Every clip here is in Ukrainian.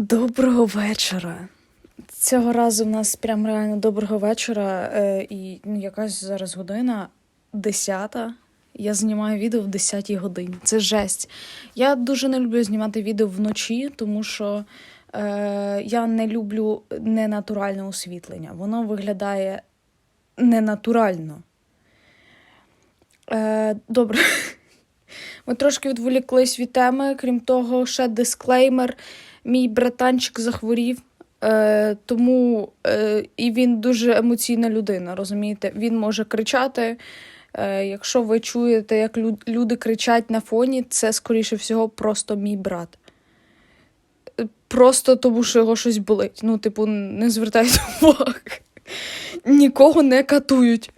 Доброго вечора. Цього разу в нас прям реально доброго вечора. Е, і ну, якась зараз година десята. Я знімаю відео в 10 годині. Це жесть. Я дуже не люблю знімати відео вночі, тому що е, я не люблю ненатуральне освітлення. Воно виглядає ненатурально. Е, добре. Ми трошки відволіклись від теми. Крім того, ще дисклеймер. Мій братанчик захворів, е, тому е, і він дуже емоційна людина, розумієте? Він може кричати. Е, якщо ви чуєте, як лю- люди кричать на фоні, це, скоріше всього, просто мій брат. Е, Просто тому, що його щось болить. Ну, типу, не звертайте уваги. Нікого не катують.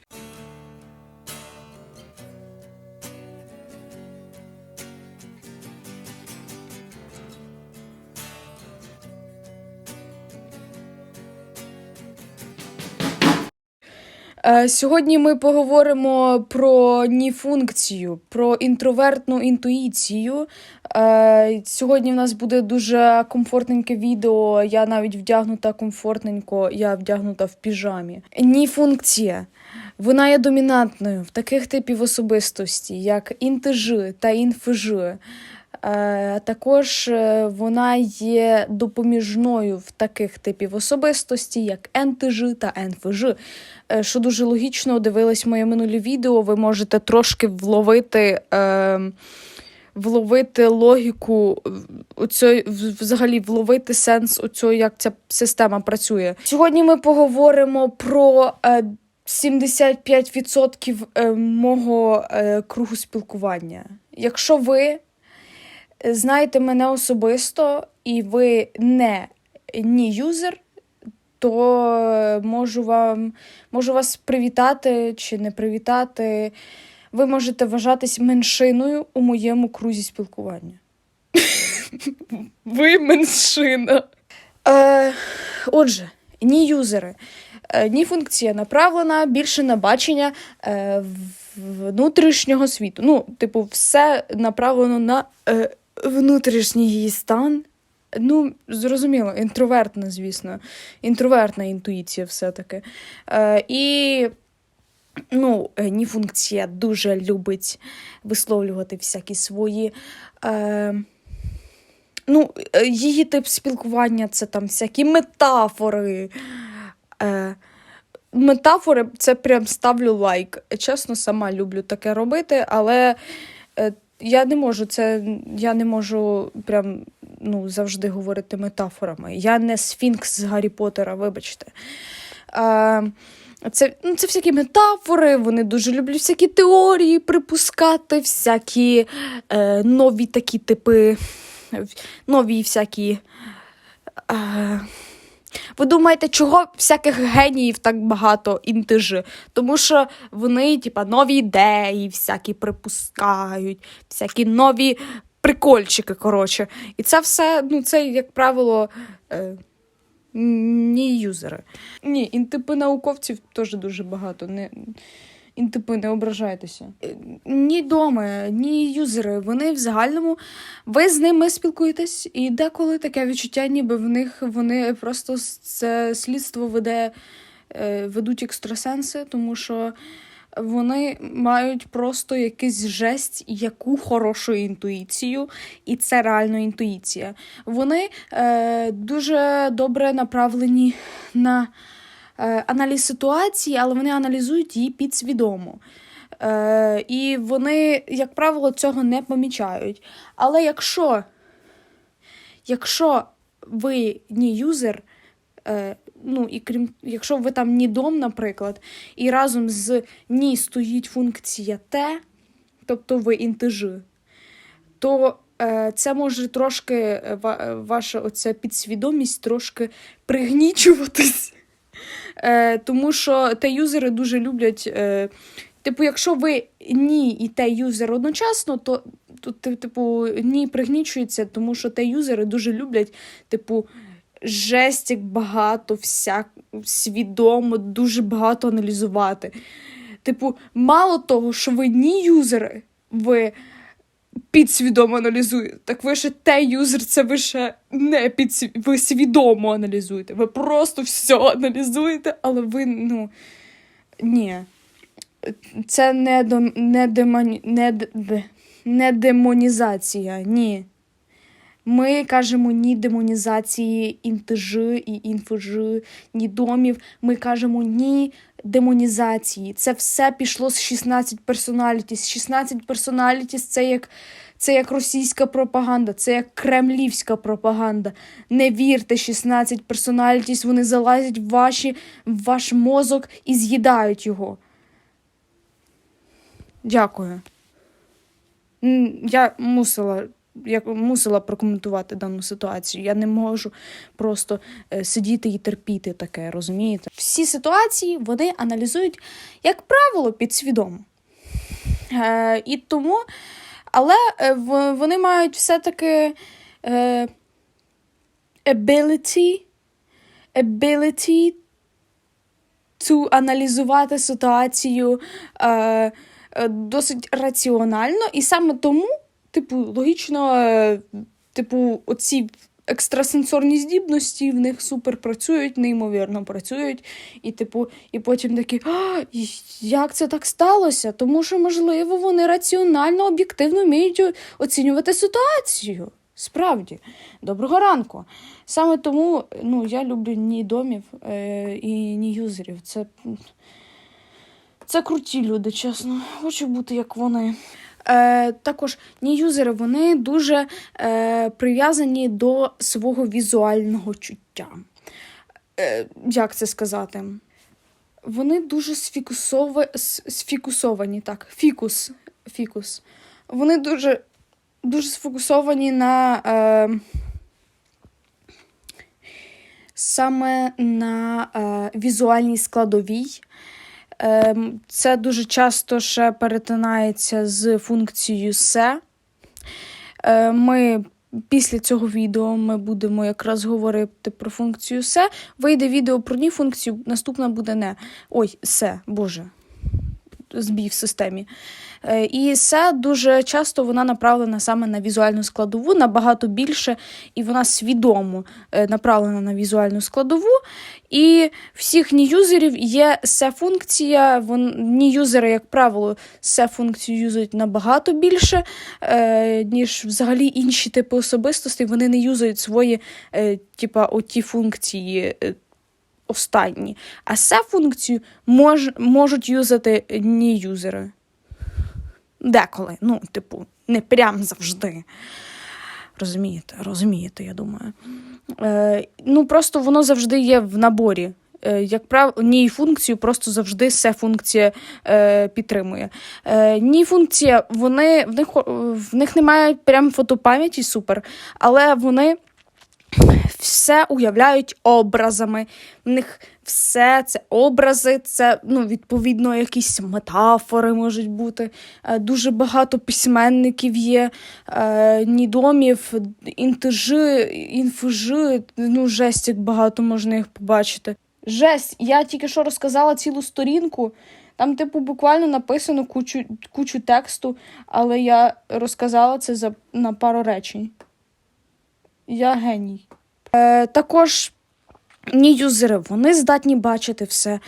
Сьогодні ми поговоримо про ніфункцію, про інтровертну інтуїцію. Е, Сьогодні в нас буде дуже комфортненьке відео. Я навіть вдягнута комфортненько, я вдягнута в піжамі. Ніфункція. Вона є домінантною в таких типів особистості, як інтж та інфж. Е, також е, вона є допоміжною в таких типів особистості, як НТЖ та НФЖ. Е, що дуже логічно, дивились моє минулі відео, ви можете трошки вловити. Вловити логіку, взагалі вловити сенс оцього, як ця система працює. Сьогодні ми поговоримо про е, 75% е, мого кругу спілкування. Якщо ви знаєте мене особисто і ви не ні юзер, то можу вам можу вас привітати чи не привітати. Ви можете вважатись меншиною у моєму крузі спілкування. Ви меншина. Е, отже, ні юзери, е, ні функція направлена більше на бачення е, внутрішнього світу. Ну, типу, все направлено на е, внутрішній її стан. Ну, зрозуміло, інтровертна, звісно. Інтровертна інтуїція все-таки. Е, і ну, е, ні функція дуже любить висловлювати всякі свої. Е, ну, е, її тип спілкування це там всякі метафори. Е, метафори це прям ставлю лайк. Чесно, сама люблю таке робити, але я не можу це, я не можу прям ну, завжди говорити метафорами. Я не сфінкс з Гаррі Поттера, вибачте. Е, це, ну, це всякі метафори, вони дуже люблять всякі теорії припускати, всякі е, нові такі типи, нові всякі. Е, ви думаєте, чого всяких геніїв так багато інтиж? Тому що вони, типа, нові ідеї, всякі припускають, всякі нові прикольчики, коротше. І це все, ну, це, як правило, е, ні юзери. Ні, інтипи науковців теж дуже багато. Не, інтипи, не ображайтеся. Е, Ні доми, ні юзери. Вони в загальному, ви з ними спілкуєтесь, і деколи таке відчуття, ніби в них вони просто це слідство веде, е, ведуть екстрасенси, тому що. Вони мають просто якийсь жесть, яку хорошу інтуїцію, і це реально інтуїція. Вони е, дуже добре направлені на аналіз ситуації, але вони аналізують її підсвідомо. Е, і вони, як правило, цього не помічають. Але якщо, якщо ви ні юзер, е, ну і крім, якщо ви там ні дом, наприклад, і разом з ні стоїть функція Т, тобто ви інтиж, то е, це може трошки е, ва- ваша оця підсвідомість трошки пригнічуватись. Е, тому що те юзери дуже люблять. Е, типу, якщо ви ні і те юзер одночасно, то, то типу, ні пригнічується, тому що те юзери дуже люблять, типу, жесть, багато, всяк, свідомо, дуже багато аналізувати. Типу, мало того, що ви ні юзери, ви підсвідомо аналізуєте. Так ви ще те юзер, це ви ще не підсві... ви свідомо аналізуєте. Ви просто все аналізуєте, але ви, ну. Ні. Це не, до... не, демоні... не... не демонізація. Ні. Ми кажемо ні демонізації інтежи і інфожи, ні домів. Ми кажемо ні демонізації. Це все пішло з 16 персоналітіс. 16 персоналітіс це як, це як російська пропаганда, це як кремлівська пропаганда. Не вірте, 16 персоналітіс, вони залазять в, ваші, в ваш мозок і з'їдають його. Дякую. Я мусила, я мусила прокоментувати дану ситуацію. Я не можу просто е, сидіти і терпіти таке, розумієте? Всі ситуації вони аналізують, як правило, підсвідомо. Е, і тому, але е, вони мають все-таки е, ability, ability to аналізувати ситуацію е, е, досить раціонально, і саме тому, типу, логічно, е, типу, оці екстрасенсорні здібності в них супер працюють, неймовірно працюють. І, типу, і потім такі, а, як це так сталося? Тому що, можливо, вони раціонально, об'єктивно вміють оцінювати ситуацію. Справді, доброго ранку. Саме тому ну, я люблю ні домів е, і ні юзерів. Це, це круті люди, чесно. Хочу бути як вони. Е, також ні юзери вони дуже е, прив'язані до свого візуального чуття. Е, як це сказати? Вони дуже сфікусови, сфікусовані, так, фікус. фікус. Вони дуже, дуже сфокусовані на. Е, саме на е, візуальній складовій. Ем, Це дуже часто ще перетинається з функцією се. Е, Ми після цього відео ми будемо якраз говорити про функцію се. Вийде відео про ні функцію, наступна буде не. Ой, се, Боже. Збій в системі. Е, І се дуже часто вона направлена саме на візуальну складову, набагато більше, і вона свідомо е, направлена на візуальну складову. І всіх ні-юзерів є се-функція. Ні-юзери, як правило, се-функцію юзають набагато більше, е, ніж взагалі інші типи особистостей. Вони не юзають свої, типа, оті функції. Останні. А се-функцію мож, можуть юзати ні-юзери. Деколи. Ну, типу, не прям завжди. Розумієте, розумієте, я думаю. Е, ну, просто воно завжди є в наборі. Е, як правило, ні функцію просто завжди се функція е, підтримує. Е, ні функція, вони, в, них, в них немає прям фотопам'яті супер, але вони все уявляють образами. В них все це образи, це ну, відповідно якісь метафори можуть бути. Е, Дуже багато письменників є, е, нідомів, інтежи, інфужи. Ну, жесть, як багато можна їх побачити. Жесть, я тільки що розказала цілу сторінку. Там, типу, буквально написано кучу, кучу тексту, але я розказала це за, на пару речень. Я геній. Е, також ні юзери, вони здатні бачити все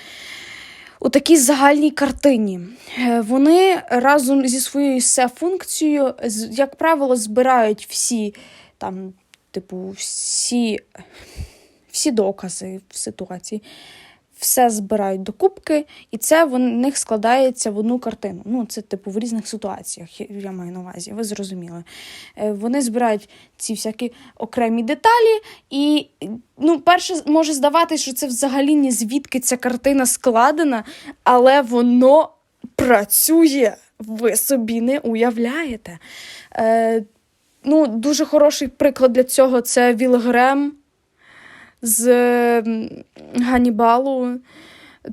у такій загальній картині. Е, Вони разом зі своєю се-функцією, як правило, збирають всі там, типу, всі, всі докази в ситуації. Все збирають до кубки, і це в них складається в одну картину. Ну, це типу в різних ситуаціях, я- я маю на увазі, ви зрозуміли. Е, Вони збирають ці всякі окремі деталі, і ну, перше може здаватися, що це взагалі ні звідки ця картина складена, але воно працює. Ви собі не уявляєте. Е, ну, дуже хороший приклад для цього це Вілгрем з м, Ганнібалу.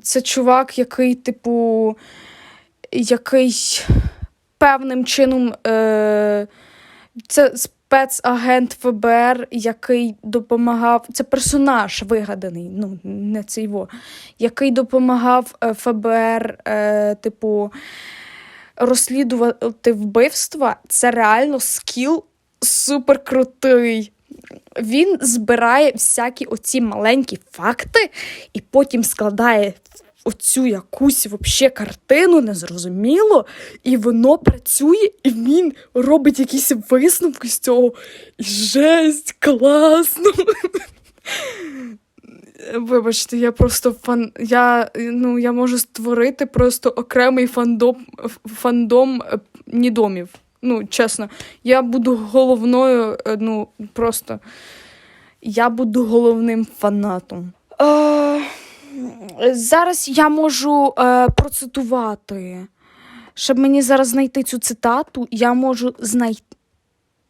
Це чувак, який, типу, який певним чином. Е, це спецагент ФБР, який допомагав. Це персонаж вигаданий, ну, не цей во, який допомагав е, ФБР, е, типу, розслідувати вбивства це реально скіл супер крутий. Він збирає всякі оці маленькі факти і потім складає оцю якусь вообще картину незрозуміло, і воно працює, і він робить якісь висновки з цього. І жесть, класно. Вибачте, я просто фан. Я, ну, я можу створити просто окремий фандом, фандом е, нідомів. Ну, чесно, я буду головною, е, ну, просто я буду головним фанатом. Е, зараз я можу е, процитувати. Щоб мені зараз знайти цю цитату, я можу знайти.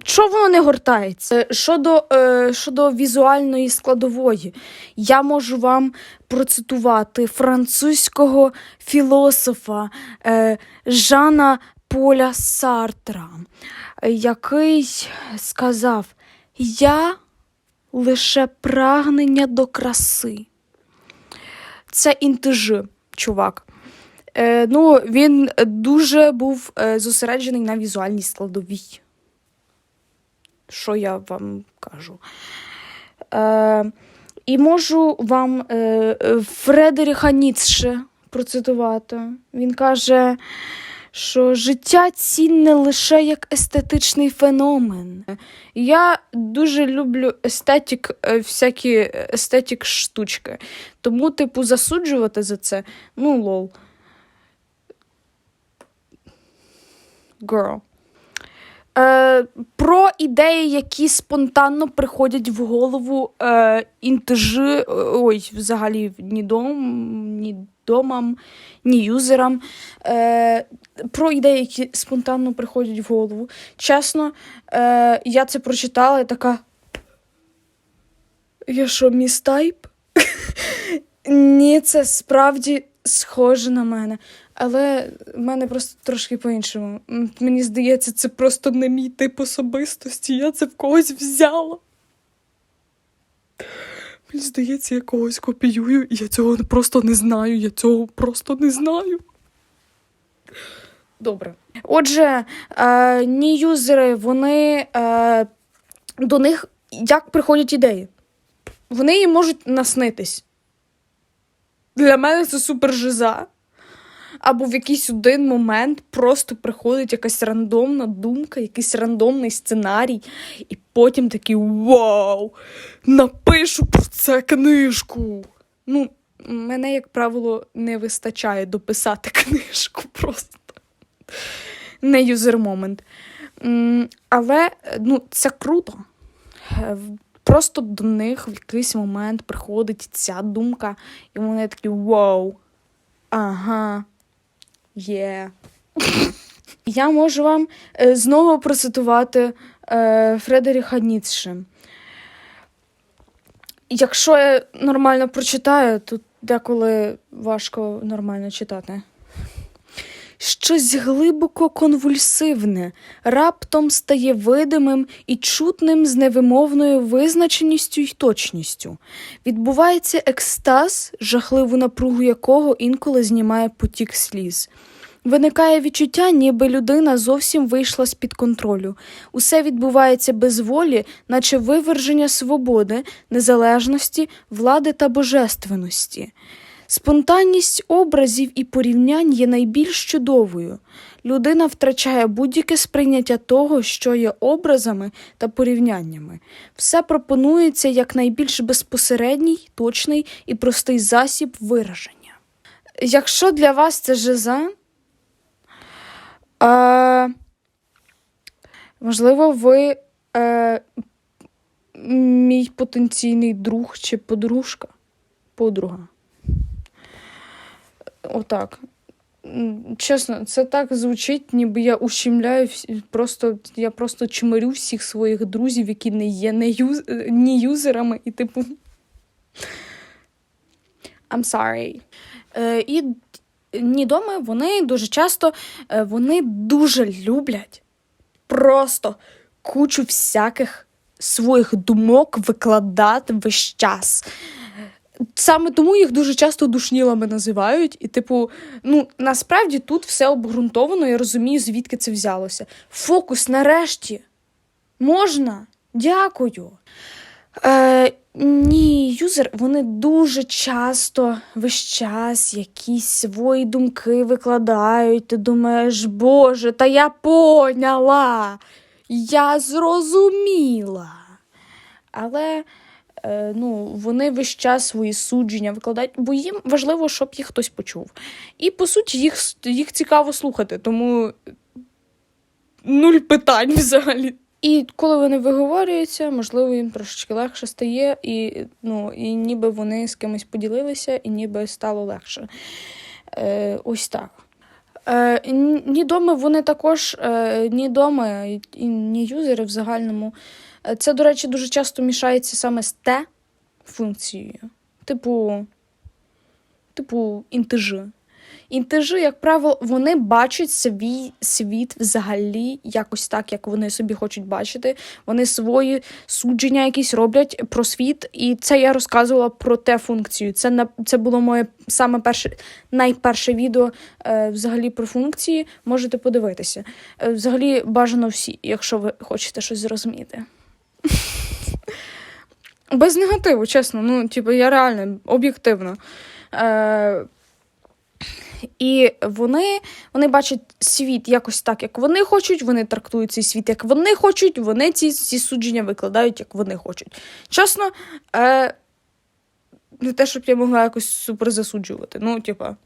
Що воно не гортається? Е, Щодо, е, щодо візуальної складової, я можу вам процитувати французького філософа е, Жана Поля Сартра, який сказав: Я лише прагнення до краси. Це інтиж, чувак. Е, ну, він дуже був е, зосереджений на візуальній складовій. Що я вам кажу? Е, і можу вам е, е, Фредеріха Ніцше процитувати. Він каже, що життя цінне лише як естетичний феномен. Я дуже люблю естетик, е, всякі естетик штучки. Тому, типу, засуджувати за це, ну, лол. Girl. Е, про ідеї, які спонтанно приходять в голову е, інтежи, ой, взагалі ні дом, ні домам, ні юзерам. Е, про ідеї, які спонтанно приходять в голову. Чесно, е, я це прочитала і така. Я що, міс Тайп? Ні, це справді схоже на мене. Але в мене просто трошки по-іншому. Мені здається, це просто не мій тип особистості. Я це в когось взяла. Мені здається, я когось копіюю, і я цього просто не знаю. Я цього просто не знаю. Добре. Отже, е, ні юзери, вони е, до них як приходять ідеї? Вони їм можуть наснитись. Для мене це супер жиза. Або в якийсь один момент просто приходить якась рандомна думка, якийсь рандомний сценарій, і потім такий вау! Напишу про це книжку. Ну, мене, як правило, не вистачає дописати книжку просто. Не юзер момент. Але ну, це круто. Просто до них в якийсь момент приходить ця думка, і вони такі вау. Ага. Є. Я можу вам е, знову процитувати е, Фредеріха Ніцше. Якщо я нормально прочитаю, то деколи важко нормально читати. Щось глибоко конвульсивне раптом стає видимим і чутним з невимовною визначеністю й точністю. Відбувається екстаз, жахливу напругу якого інколи знімає потік сліз. Виникає відчуття, ніби людина зовсім вийшла з-під контролю. Усе відбувається без волі, наче виверження свободи, незалежності, влади та божественності. Спонтанність образів і порівнянь є найбільш чудовою. Людина втрачає будь-яке сприйняття того, що є образами та порівняннями. Все пропонується як найбільш безпосередній, точний і простий засіб вираження. Якщо для вас це жиза, е, можливо, ви е, мій потенційний друг чи подружка, подруга. Отак. Чесно, це так звучить, ніби я ущемляю просто я просто чмирю всіх своїх друзів, які не є не юз, е, ні юзерами, і типу. I'm sorry. Е, і нідоми вони дуже часто е, вони дуже люблять просто кучу всяких своїх думок викладати весь час. Саме тому їх дуже часто душнілами називають. І, типу, ну насправді тут все обґрунтовано, я розумію, звідки це взялося. Фокус нарешті. Можна? Дякую. Е, ні, юзер, вони дуже часто весь час якісь свої думки викладають. Ти думаєш, Боже, та я поняла, я зрозуміла. Але ну, вони весь час свої судження викладають, бо їм важливо, щоб їх хтось почув. І по суті, їх, їх цікаво слухати, тому нуль питань взагалі. І коли вони виговорюються, можливо, їм трошечки легше стає, і, ну, і ніби вони з кимось поділилися, і ніби стало легше. Е, ось так. Е, ні доми вони також, е, ні доми, і ні юзери в загальному. Це, до речі, дуже часто мішається саме з те функцією. Типу, типу інтежи. Інтежи, як правило, вони бачать свій світ взагалі якось так, як вони собі хочуть бачити. Вони свої судження якісь роблять про світ, і це я розказувала про те функцію. Це на це було моє саме перше найперше відео е, взагалі про функції. Можете подивитися. Е, взагалі бажано всі, якщо ви хочете щось зрозуміти. Без негативу, чесно. Ну, типу, я реально об'єктивно. Е, і вони, вони бачать світ якось так, як вони хочуть, вони трактують цей світ, як вони хочуть, вони ці, ці судження викладають, як вони хочуть. Чесно, е, не те, щоб я могла якось супер засуджувати. Ну, типа,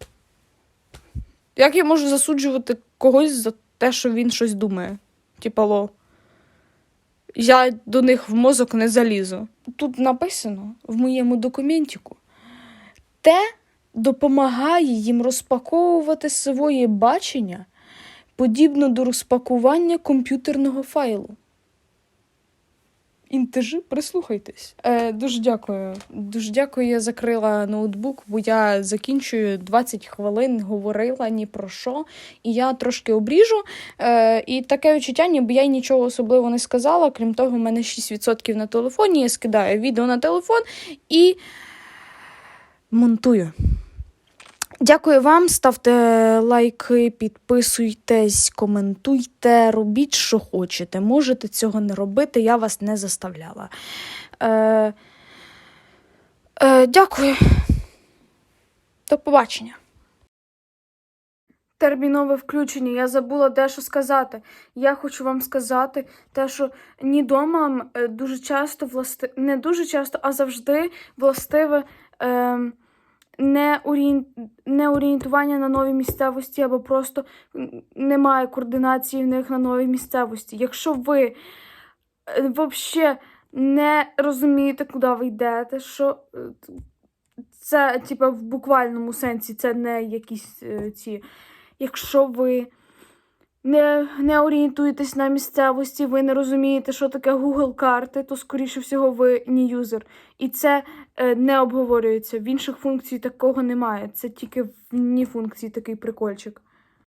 як я можу засуджувати когось за те, що він щось думає? Типа, ло. Я до них в мозок не залізу. Тут написано в моєму документіку, Те допомагає їм розпаковувати своє бачення подібно до розпакування комп'ютерного файлу. Інтежи, прислухайтесь. Е, дуже дякую. Дуже дякую. Я закрила ноутбук, бо я закінчую 20 хвилин, говорила ні про що, і я трошки обріжу. Е, і таке відчуття, ніби я й нічого особливо не сказала. Крім того, в мене 6% на телефоні. Я скидаю відео на телефон і монтую. Дякую вам, ставте лайки, підписуйтесь, коментуйте, робіть, що хочете. Можете цього не робити, я вас не заставляла. Е, е, дякую. До побачення. Термінове включення. Я забула дещо сказати. Я хочу вам сказати те, що нідомам е, дуже часто власти... не дуже часто, а завжди властиве. Е, не, орієнтування на новій місцевості або просто немає координації в них на новій місцевості. Якщо ви взагалі не розумієте, куди ви йдете, що е, це, типа, в буквальному сенсі, це не якісь е, ці. Якщо ви не, не орієнтуєтесь на місцевості, ви не розумієте, що таке Google карти, то скоріше всього ви не юзер. І це е, не обговорюється. В інших функцій такого немає. Це тільки в ні функції такий прикольчик.